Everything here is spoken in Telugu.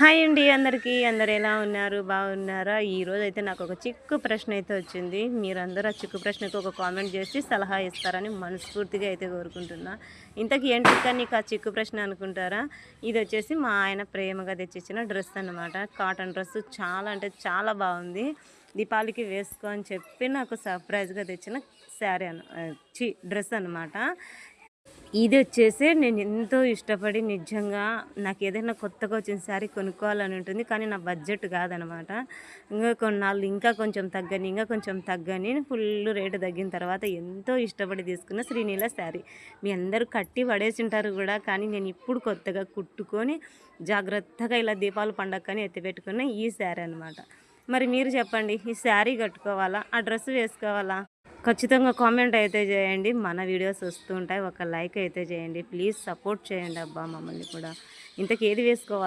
హాయ్ అండి అందరికీ. అందరు ఎలా ఉన్నారు? బాగున్నారా? ఈరోజు అయితే నాకు ఒక చిక్కు ప్రశ్న అయితే వచ్చింది. మీరందరూ ఆ చిక్కు ప్రశ్నకు ఒక కామెంట్ చేసి సలహా ఇస్తారని మనస్ఫూర్తిగా అయితే కోరుకుంటున్నా. ఇంతకీ ఏంటి కానీ నీకు ఆ చిక్కు ప్రశ్న అనుకుంటారా? ఇది వచ్చేసి మా ఆయన ప్రేమగా తెచ్చిచ్చిన డ్రెస్ అనమాట కాటన్ డ్రెస్ చాలా అంటే చాలా బాగుంది. దీపావళికి వేసుకో అని చెప్పి నాకు సర్ప్రైజ్గా తెచ్చిన శారీ అను డ్రెస్ అనమాట ఇది వచ్చేసి నేను ఎంతో ఇష్టపడి నిజంగా నాకు ఏదైనా కొత్తగా వచ్చిన శారీ కొనుక్కోవాలని ఉంటుంది. కానీ నా బడ్జెట్ కాదనమాట. ఇంకా కొన్నాళ్ళు ఇంకా కొంచెం తగ్గని ఇంకా కొంచెం తగ్గని ఫుల్ రేటు తగ్గిన తర్వాత ఎంతో ఇష్టపడి తీసుకున్న శ్రీనీల శారీ. మీ అందరూ కట్టి పడేసింటారు కూడా కానీ నేను ఇప్పుడు కొత్తగా కుట్టుకొని జాగ్రత్తగా ఇలా దీపాలు పండగని ఎత్తిపెట్టుకున్న ఈ శారీ అనమాట మరి మీరు చెప్పండి ఈ శారీ కట్టుకోవాలా? ఆ డ్రెస్ వేసుకోవాలా? ఖచ్చితంగా కామెంట్ అయితే చేయండి. మన వీడియోస్ వస్తుంటాయి. ఒక లైక్ అయితే చేయండి. ప్లీజ్ సపోర్ట్ చేయండి అబ్బా మమ్మల్ని కూడా. ఇంతకు ఏది వేసుకోవాలి?